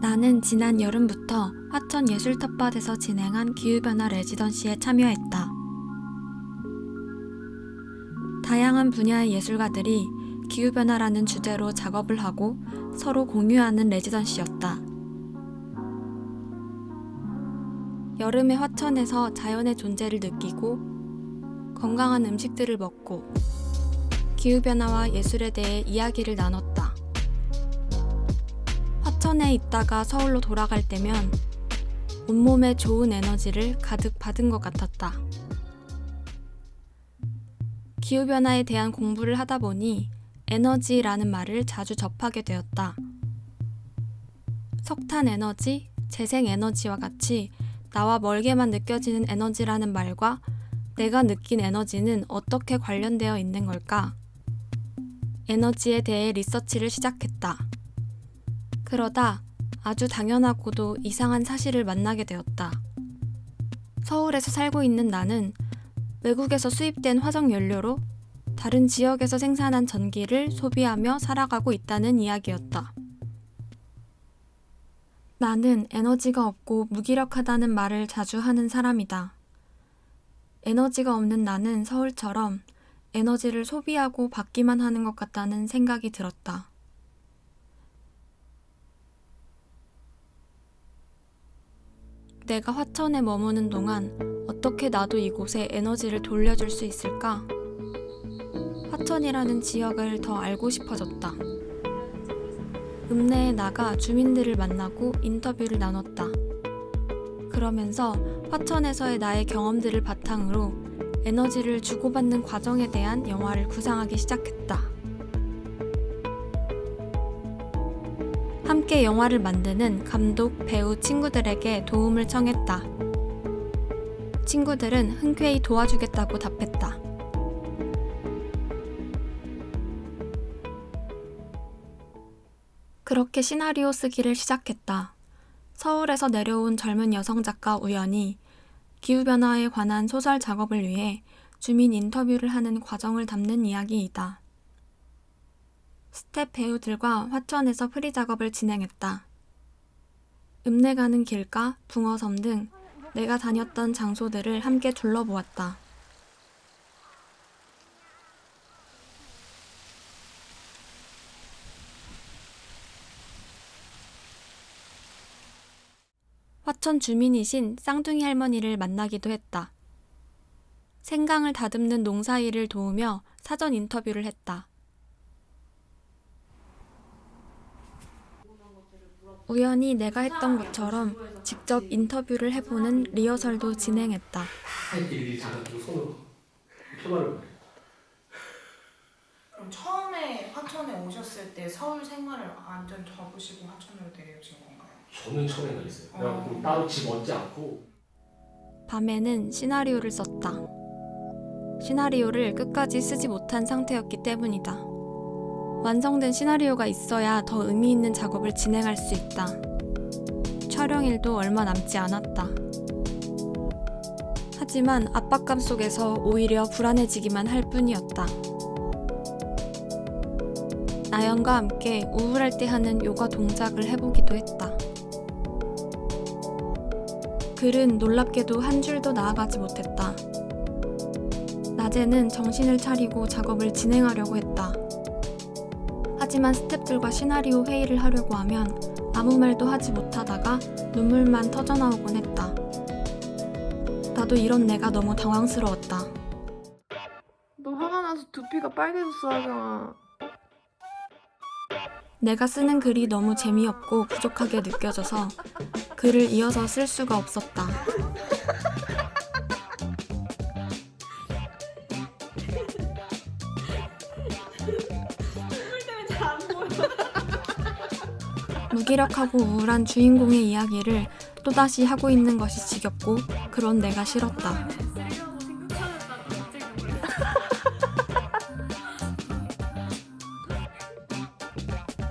나는 지난 여름부터 화천 예술 텃밭에서 진행한 기후변화 레지던시에 참여했다. 다양한 분야의 예술가들이 기후변화라는 주제로 작업을 하고 서로 공유하는 레지던시였다. 여름의 화천에서 자연의 존재를 느끼고 건강한 음식들을 먹고 기후변화와 예술에 대해 이야기를 나눴다. 화천에 있다가 서울로 돌아갈 때면 온몸에 좋은 에너지를 가득 받은 것 같았다. 기후변화에 대한 공부를 하다 보니 에너지라는 말을 자주 접하게 되었다. 석탄 에너지, 재생 에너지와 같이 나와 멀게만 느껴지는 에너지라는 말과 내가 느낀 에너지는 어떻게 관련되어 있는 걸까? 에너지에 대해 리서치를 시작했다. 그러다 아주 당연하고도 이상한 사실을 만나게 되었다. 서울에서 살고 있는 나는 외국에서 수입된 화석 연료로 다른 지역에서 생산한 전기를 소비하며 살아가고 있다는 이야기였다. 나는 에너지가 없고 무기력하다는 말을 자주 하는 사람이다. 에너지가 없는 나는 서울처럼 에너지를 소비하고 받기만 하는 것 같다는 생각이 들었다. 내가 화천에 머무는 동안 어떻게 나도 이곳에 에너지를 돌려줄 수 있을까? 화천이라는 지역을 더 알고 싶어졌다. 읍내에 나가 주민들을 만나고 인터뷰를 나눴다. 그러면서 화천에서의 나의 경험들을 바탕으로 에너지를 주고받는 과정에 대한 영화를 구상하기 시작했다. 함께 영화를 만드는 감독, 배우 친구들에게 도움을 청했다. 친구들은 흔쾌히 도와주겠다고 답했다. 그렇게 시나리오 쓰기를 시작했다. 서울에서 내려온 젊은 여성 작가 우연이 기후변화에 관한 소설 작업을 위해 주민 인터뷰를 하는 과정을 담는 이야기이다. 스텝 배우들과 화천에서 프리 작업을 진행했다. 읍내 가는 길가, 붕어섬 등 내가 다녔던 장소들을 함께 둘러보았다. 화천 주민이신 쌍둥이 할머니를 만나기도 했다. 생강을 다듬는 농사일을 도우며 사전 인터뷰를 했다. 우연히 내가 했던 것처럼 직접 인터뷰를 해보는 리허설도 진행했다. 그럼 처음에 화천에 오셨을 때 서울 생활을 완전 접으시고 화천으로 내려오신 건가요? 저는 처음에 그랬어요. 그래갖고 어. 따로 집 얻지 않고 밤에는 시나리오를 썼다. 시나리오를 끝까지 쓰지 못한 상태였기 때문이다. 완성된 시나리오가 있어야 더 의미 있는 작업을 진행할 수 있다. 촬영일도 얼마 남지 않았다. 하지만 압박감 속에서 오히려 불안해지기만 할 뿐이었다. 나연과 함께 우울할 때 하는 요가 동작을 해보기도 했다. 글은 놀랍게도 한 줄도 나아가지 못했다. 낮에는 정신을 차리고 작업을 진행하려고 했다. 하지만 스탭들과 시나리오 회의를 하려고 하면 아무 말도 하지 못하다가 눈물만 터져나오곤 했다. 나도 이런 내가 너무 당황스러웠다. 너 화가 나서 두피가 빨개졌어 하경아 내가 쓰는 글이 너무 재미없고 부족하게 느껴져서 글을 이어서 쓸 수가 없었다. 무기력하고 우울한 주인공의 이야기를 또다시 하고 있는 것이 지겹고 그런 내가 싫었다.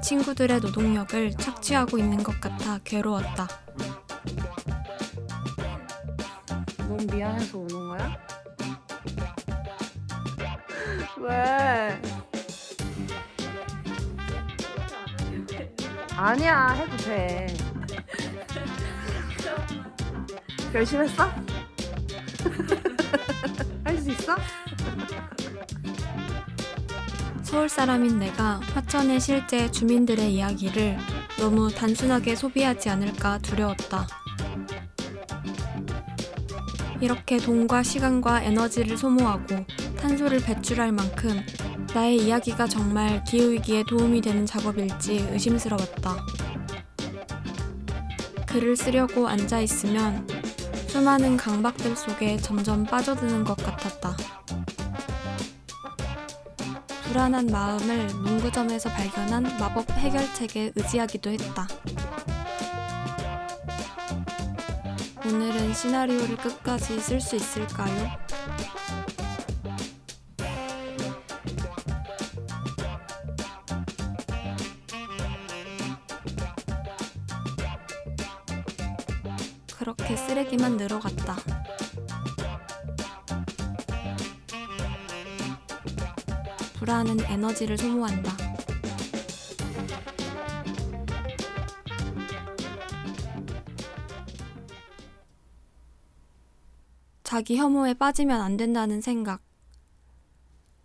친구들의 노동력을 착취하고 있는 것 같아 괴로웠다. 넌 미안해서 우는 거야? 왜? 아니야 해도 돼 결심했어? 할 수 있어? 서울 사람인 내가 화천의 실제 주민들의 이야기를 너무 단순하게 소비하지 않을까 두려웠다. 이렇게 돈과 시간과 에너지를 소모하고 탄소를 배출할 만큼 나의 이야기가 정말 기후위기에 도움이 되는 작업일지 의심스러웠다. 글을 쓰려고 앉아있으면 수많은 강박들 속에 점점 빠져드는 것 같았다. 불안한 마음을 문구점에서 발견한 마법 해결책에 의지하기도 했다. 오늘은 시나리오를 끝까지 쓸 수 있을까요? 쓰레기만 늘어갔다. 불안은 에너지를 소모한다. 자기 혐오에 빠지면 안 된다는 생각.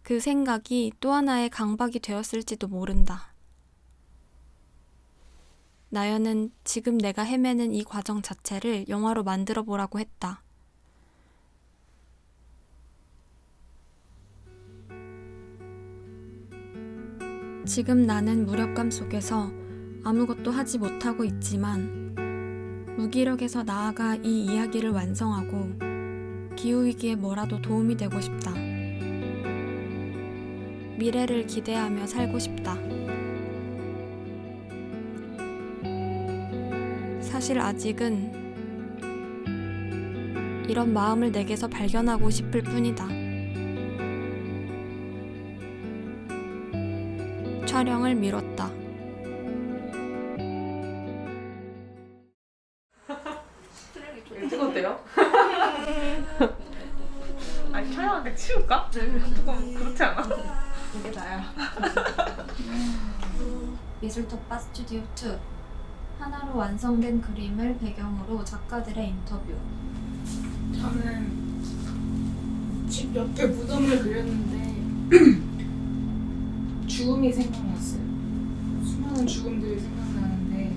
그 생각이 또 하나의 강박이 되었을지도 모른다. 나연은 지금 내가 헤매는 이 과정 자체를 영화로 만들어 보라고 했다. 지금 나는 무력감 속에서 아무것도 하지 못하고 있지만 무기력에서 나아가 이 이야기를 완성하고 기후위기에 뭐라도 도움이 되고 싶다. 미래를 기대하며 살고 싶다. 사실 아직은 이런 마음을 내게서 발견하고 싶을 뿐이다. 촬영을 미뤘다. 찍었대요? 아니 촬영하게 치울까? 조금 그렇지 않아? 이게 나야. 미술톱바 스튜디오 2 하나로 완성된 그림을 배경으로 작가들의 인터뷰 저는 집 옆에 무덤을 그렸는데 죽음이 생각났어요. 수많은 죽음들이 생각나는데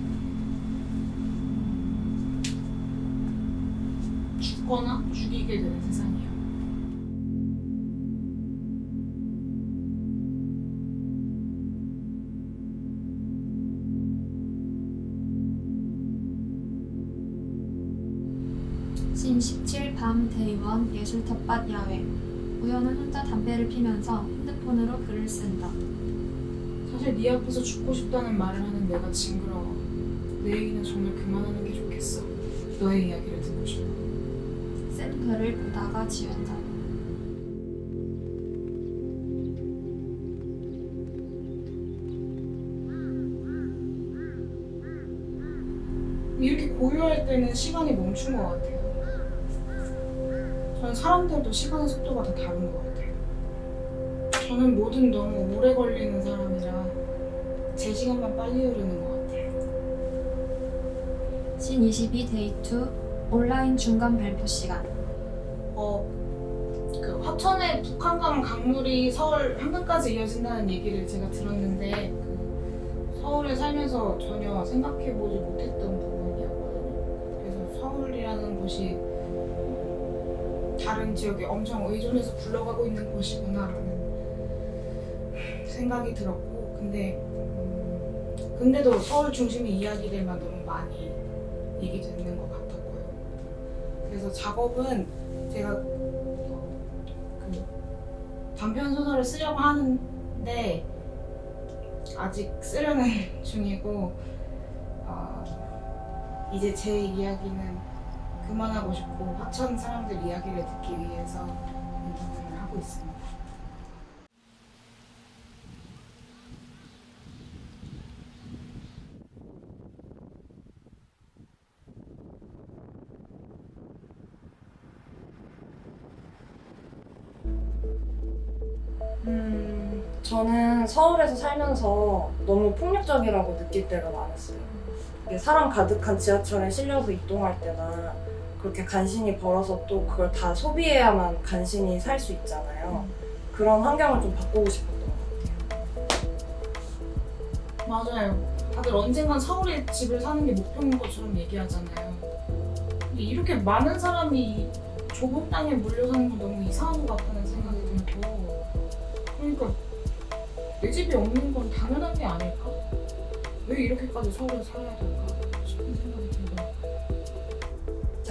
죽거나 죽이게 되는 세상이에요. 신17 밤 대의원 예술 텃밭 야외 우연은 혼자 담배를 피면서 핸드폰으로 글을 쓴다. 사실 네 앞에서 죽고 싶다는 말을 하는 내가 징그러워. 내 얘기는 정말 그만하는 게 좋겠어. 너의 이야기를 듣고 싶어. 쓴 글을 보다가 지운다. 이렇게 고요할 때는 시간이 멈춘 것 같아요. 저는 사람들도 시간의 속도가 다 다른 것 같아요. 저는 뭐든 너무 오래 걸리는 사람이라 제 시간만 빨리 흐르는 것 같아요. 신 22 데이트 온라인 중간 발표 시간 어, 그 화천에 북한강 강물이 서울 한강까지 이어진다는 얘기를 제가 들었는데 그 서울에 살면서 전혀 생각해보지 못했던 부분이었거든요. 그래서 서울이라는 곳이 다른 지역에 엄청 의존해서 굴러가고 있는 곳이구나라는 생각이 들었고 근데 음, 근데도 서울 중심의 이야기들만 너무 많이 얘기되는 것 같았고요. 그래서 작업은 제가 어, 그 단편 소설을 쓰려고 하는데 아직 쓰려는 중이고 어, 이제 제 이야기는 그만하고 싶고 화천 사람들 이야기를 듣기 위해서 이 부분을 하고 있습니다. 음, 저는 서울에서 살면서 너무 폭력적이라고 느낄 때가 많았어요. 사람 가득한 지하철에 실려서 이동할 때나 그렇게 간신히 벌어서 또 그걸 다 소비해야만 간신히 살 수 있잖아요. 그런 환경을 좀 바꾸고 싶었던 것 같아요. 맞아요. 다들 언젠간 서울에 집을 사는 게 목표인 것처럼 얘기하잖아요. 근데 이렇게 많은 사람이 좁은 땅에 몰려 사는 건 너무 이상한 것 같다는 생각이 들고 그러니까 내 집이 없는 건 당연한 게 아닐까? 왜 이렇게까지 서울에 살아야 될까 싶은 생각이 들더라고요.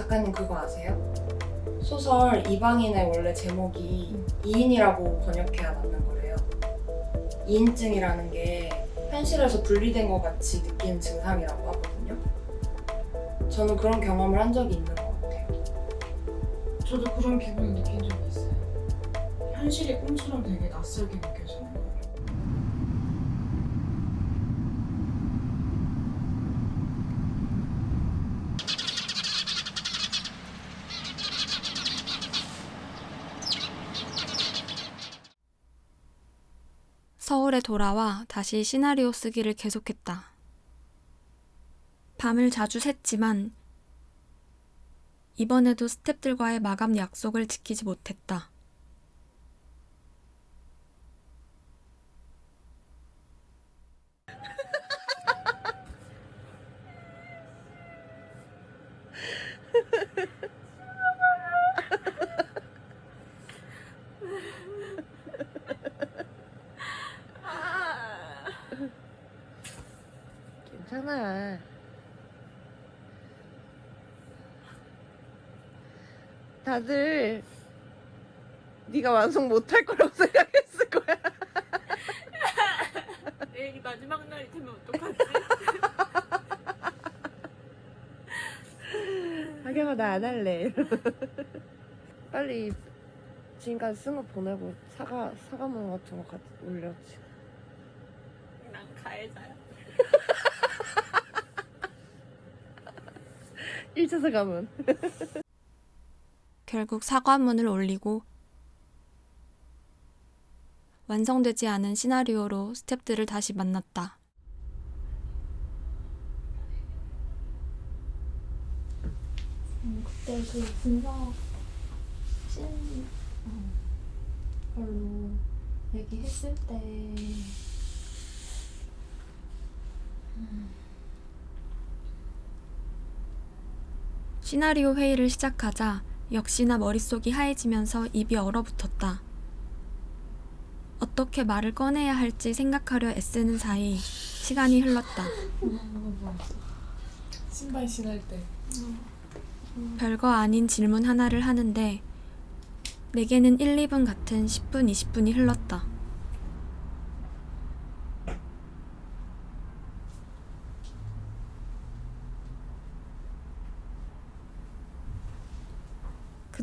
작가님 그거 아세요? 소설 이방인의 원래 제목이 이인이라고 번역해야 맞는 거래요. 이인증이라는 게 현실에서 분리된 것 같이 느끼는 증상이라고 하거든요. 저는 그런 경험을 한 적이 있는 것 같아요. 저도 그런 기분을 느낀 적이 있어요. 현실이 꿈처럼 되게 낯설게 거예요. 서울에 돌아와 다시 시나리오 쓰기를 계속했다. 밤을 자주 샜지만 이번에도 스탭들과의 마감 약속을 지키지 못했다. 괜찮아. 다들 네가 완성 못할 거라고 생각했을 거야. 내일이 마지막 날이 되면 어떡하지? 하경아 나 안 할래. 빨리 지금까지 쓴 거 보내고 사과 사과문 같은 거 같이 올려지. 난 가해자야. 1차 사과문. 결국 사과문을 올리고 완성되지 않은 시나리오로 스탭들을 다시 만났다. 음, 그때 그 분석 신 어, 걸로 얘기했을 때 시나리오 회의를 시작하자 역시나 머릿속이 하얘지면서 입이 얼어붙었다. 어떻게 말을 꺼내야 할지 생각하려 애쓰는 사이 시간이 흘렀다. 신발 신을 때. 별거 아닌 질문 하나를 하는데 내게는 1, 2분 같은 10분, 20분이 흘렀다.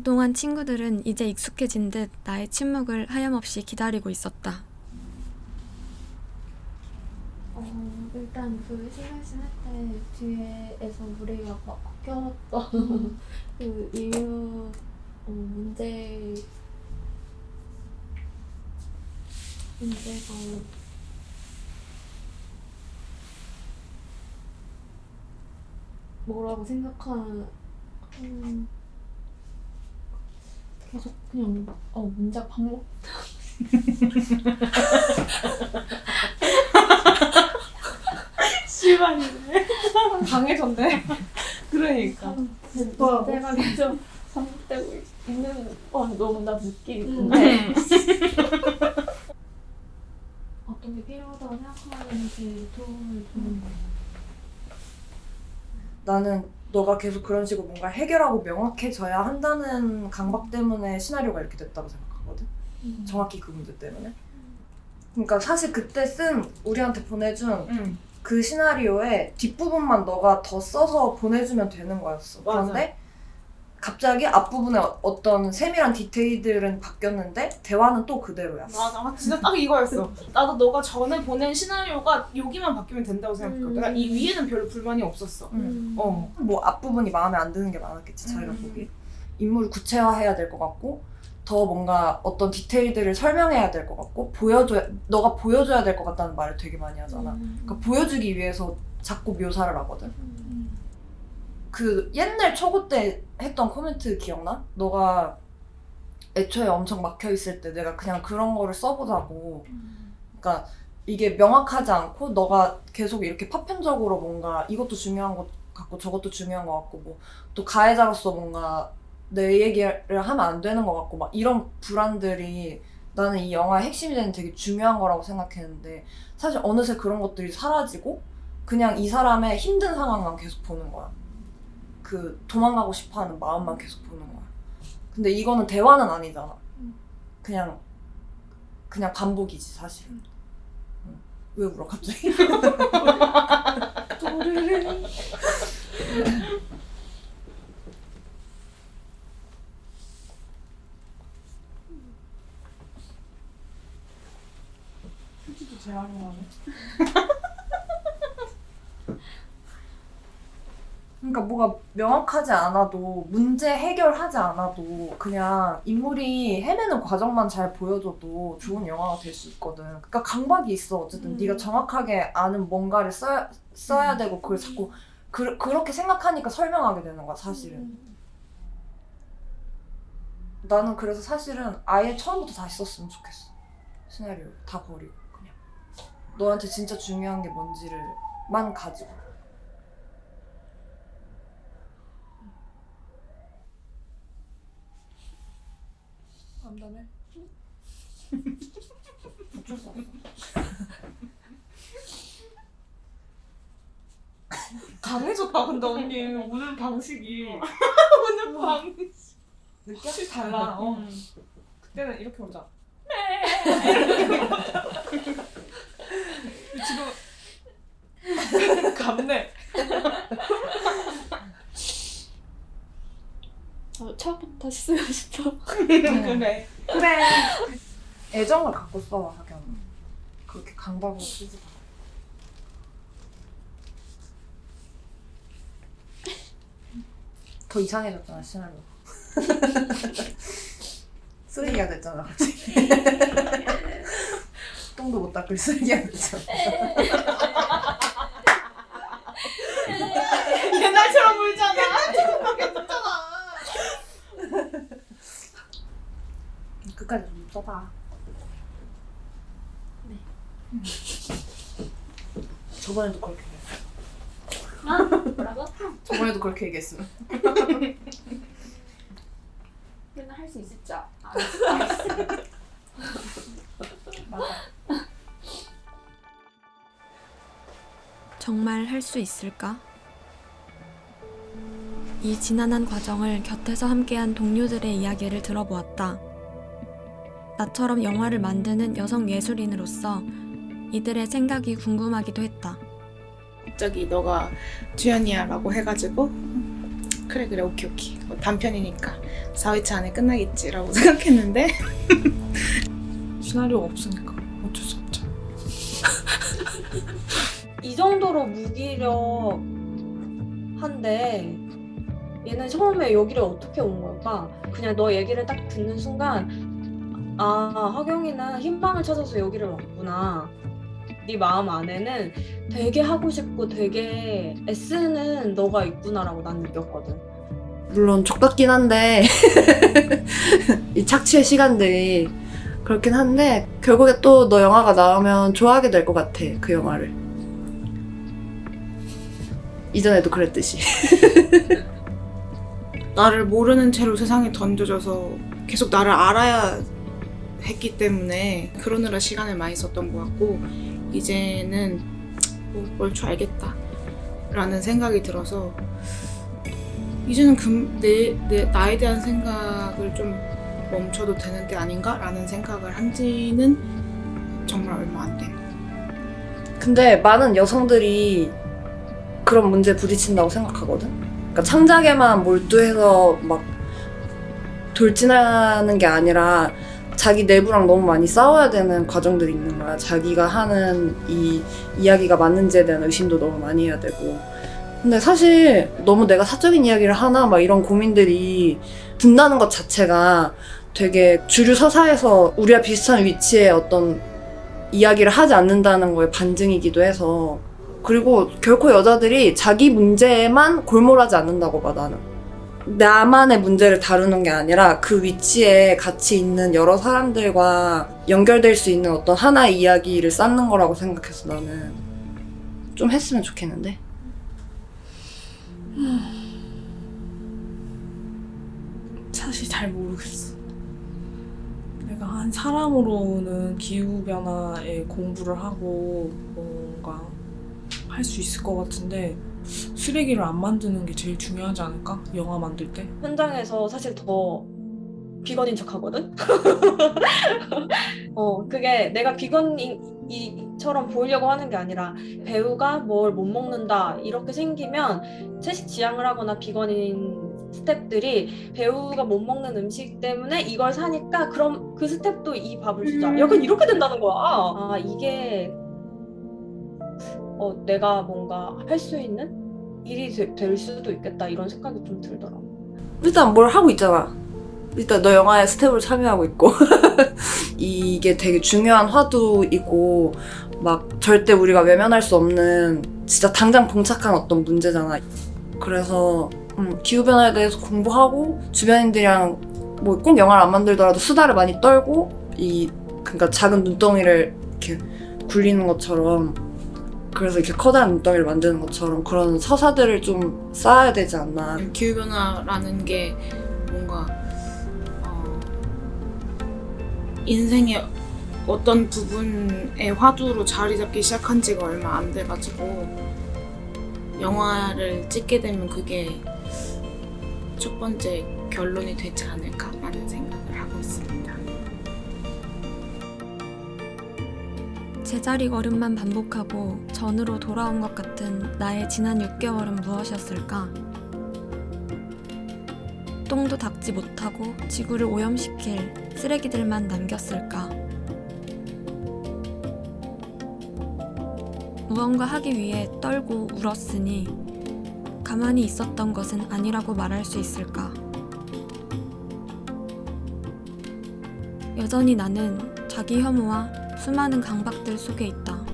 그동안 친구들은 이제 익숙해진 듯 나의 침묵을 하염없이 기다리고 있었다. 어, 일단 그 신발신 할때 뒤에서 우리가 막 껴왔던 그 이유 어, 문제 문제가 뭐라고 생각하는 음, 계속 그냥 어 문제 반복 실망이네. 강해졌네. 그러니까. 문제가 계속 반복되고 있- 있는 와 너무 나 느끼는데 어떤 게 필요하다고 생각하는지 도움을 주는 거 나는 너가 계속 그런 식으로 뭔가 해결하고 명확해져야 한다는 강박 때문에 시나리오가 이렇게 됐다고 생각하거든. 정확히 그 문제 때문에. 그러니까 사실 그때 쓴 우리한테 보내준 응. 그 시나리오의 뒷부분만 너가 더 써서 보내주면 되는 거였어. 맞아. 그런데 갑자기 앞부분에 어- 어떤 세밀한 디테일들은 바뀌었는데 대화는 또 그대로야. 맞아, 맞아. 진짜 딱 이거였어. 나도 너가 전에 보낸 시나리오가 여기만 바뀌면 된다고 생각했거든. 음. 이 위에는 별로 불만이 없었어. 음. 어. 뭐 앞부분이 마음에 안 드는 게 많았겠지 자기가 음. 보기 인물을 구체화해야 될 것 같고 더 뭔가 어떤 디테일들을 설명해야 될 것 같고 보여줘야 너가 보여줘야 될 것 같다는 말을 되게 많이 하잖아 음. 그러니까 보여주기 위해서 자꾸 묘사를 하거든 그 옛날 초고 때 했던 코멘트 기억나? 너가 애초에 엄청 막혀 있을 때 내가 그냥 그런 거를 써보자고. 그러니까 이게 명확하지 않고 너가 계속 이렇게 파편적으로 뭔가 이것도 중요한 것 같고 저것도 중요한 것 같고 뭐 또 가해자로서 뭔가 내 얘기를 하면 안 되는 것 같고 막 이런 불안들이 나는 이 영화의 핵심이 되는 되게 중요한 거라고 생각했는데 사실 어느새 그런 것들이 사라지고 그냥 이 사람의 힘든 상황만 계속 보는 거야. 그 도망가고 싶어 하는 마음만 계속 보는 거야. 근데 이거는 대화는 아니잖아. 그냥 그냥 반복이지 사실. 은왜 울어 갑자기? 휴지도 재활용하네. 그러니까 뭐가 명확하지 않아도 문제 해결하지 않아도 그냥 인물이 헤매는 과정만 잘 보여줘도 좋은 영화가 될 수 있거든. 그러니까 강박이 있어. 어쨌든 음. 네가 정확하게 아는 뭔가를 써야 써야 되고 그걸 자꾸 그, 그렇게 생각하니까 설명하게 되는 거야 사실은. 나는 그래서 사실은 아예 처음부터 다시 썼으면 좋겠어. 시나리오 다 버리고 그냥 너한테 진짜 중요한 게 뭔지를만 가지고. 안다네. 어쩔 수 없어. 강해졌다 근데 언니 오늘 방식이 오늘 방식? 확실히 달라. 어. 그때는 이렇게 오자. 지금 감네. 어, 처음부터 다시 쓰고 싶어. 그래. 그래. 애정을 갖고 써 하경. 그렇게 강박으로 쓰지 마. 더 이상해졌잖아 시나리오. 쓰레기가 됐잖아 갑자기. 똥도 못 닦을 쓰레기가 됐잖아. 옛날처럼 울잖아. 끝까지 좀 써봐. 네. 저번에도 그렇게 얘기했어. 뭐라고? 저번에도 그렇게 얘기했어. 맨날 할 수 있을지 아- 정말 할 수 있을까? 이 지난한 과정을 곁에서 함께한 동료들의 이야기를 들어보았다. 나처럼 영화를 만드는 여성 예술인으로서 이들의 생각이 궁금하기도 했다. 갑자기 너가 주연이야라고 해가지고 그래 그래 오케이 오케이 뭐 단편이니까 4회차 안에 끝나겠지라고 생각했는데 시나리오가 없으니까 어쩔 수 없죠 이 정도로 무기력한데 얘는 처음에 여기를 어떻게 온 걸까? 그냥 너 얘기를 딱 듣는 순간 아 하경이는 희망을 찾아서 여기를 왔구나. 네 마음 안에는 되게 하고 싶고 되게 애쓰는 너가 있구나라고 난 느꼈거든. 물론 족같긴 한데 이 착취의 시간들이 그렇긴 한데 결국에 또 너 영화가 나오면 좋아하게 될 것 같아 그 영화를 이전에도 그랬듯이 나를 모르는 채로 세상에 던져져서 계속 나를 알아야 했기 때문에 그러느라 시간을 많이 썼던 것 같고 이제는 뭐 뭘줄 알겠다 라는 생각이 들어서 이제는 금, 내, 내, 나에 대한 생각을 좀 멈춰도 되는 때 아닌가? 라는 생각을 한 지는 정말 얼마 안 돼. 근데 많은 여성들이 그런 문제에 부딪힌다고 생각하거든 그러니까 창작에만 몰두해서 막 돌진하는 게 아니라 자기 내부랑 너무 많이 싸워야 되는 과정들이 있는 거야. 자기가 하는 이 이야기가 맞는지에 대한 의심도 너무 많이 해야 되고. 근데 사실 너무 내가 사적인 이야기를 하나 막 이런 고민들이 든다는 것 자체가 되게 주류 서사에서 우리와 비슷한 위치에 어떤 이야기를 하지 않는다는 거에 반증이기도 해서 그리고 결코 여자들이 자기 문제에만 골몰하지 않는다고 봐 나는. 나만의 문제를 다루는 게 아니라 그 위치에 같이 있는 여러 사람들과 연결될 수 있는 어떤 하나의 이야기를 쌓는 거라고 생각해서 나는 좀 했으면 좋겠는데. 사실 잘 모르겠어. 내가 한 사람으로는 기후 변화에 공부를 하고 뭔가 할 수 있을 것 같은데 쓰레기를 안 만드는 게 제일 중요하지 않을까? 영화 만들 때? 현장에서 사실 더 비건인 척 하거든? 어, 그게 내가 비건이처럼 보이려고 하는 게 아니라 배우가 뭘 못 먹는다 이렇게 생기면 채식 지향을 하거나 비건인 스탭들이 배우가 못 먹는 음식 때문에 이걸 사니까 그럼 그 스탭도 이 밥을 주자. 약간 이렇게 된다는 거야. 아, 이게 어, 내가 뭔가 할 수 있는 일이 되- 될 수도 있겠다 이런 생각이 좀 들더라고. 일단 뭘 하고 있잖아. 일단 너 영화에 스텝을 참여하고 있고 이게 되게 중요한 화두이고 막 절대 우리가 외면할 수 없는 진짜 당장 봉착한 어떤 문제잖아. 그래서 음, 기후 변화에 대해서 공부하고 주변인들이랑 뭐 꼭 영화를 안 만들더라도 수다를 많이 떨고 이 그러니까 작은 눈덩이를 이렇게 굴리는 것처럼 그래서 이렇게 커다란 눈덩이를 만드는 것처럼 그런 서사들을 좀 쌓아야 되지 않나. 기후 변화라는 게 뭔가 어, 인생의 어떤 부분의 화두로 자리 잡기 시작한 지가 얼마 안 돼가지고 영화를 찍게 되면 그게 첫 번째 결론이 되지 않을까라는 생각을 하고 있습니다. 제자리 걸음만 반복하고 전으로 돌아온 것 같은 나의 지난 6개월은 무엇이었을까? 똥도 닦지 못하고 지구를 오염시킬 쓰레기들만 남겼을까? 무언가 하기 위해 떨고 울었으니 가만히 있었던 것은 아니라고 말할 수 있을까? 여전히 나는 자기 혐오와 수많은 강박들 속에 있다.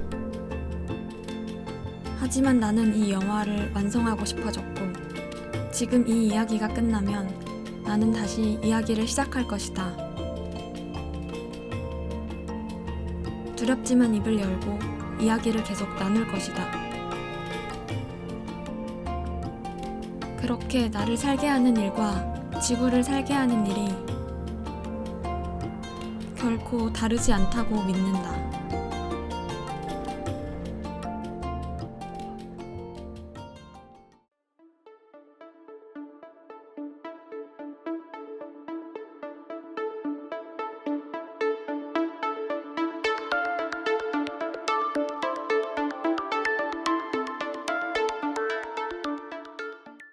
하지만 나는 이 영화를 완성하고 싶어졌고, 지금 이 이야기가 끝나면 나는 다시 이야기를 시작할 것이다. 두렵지만 입을 열고 이야기를 계속 나눌 것이다. 그렇게 나를 살게 하는 일과 지구를 살게 하는 일이 결코 다르지 않다고 믿는다.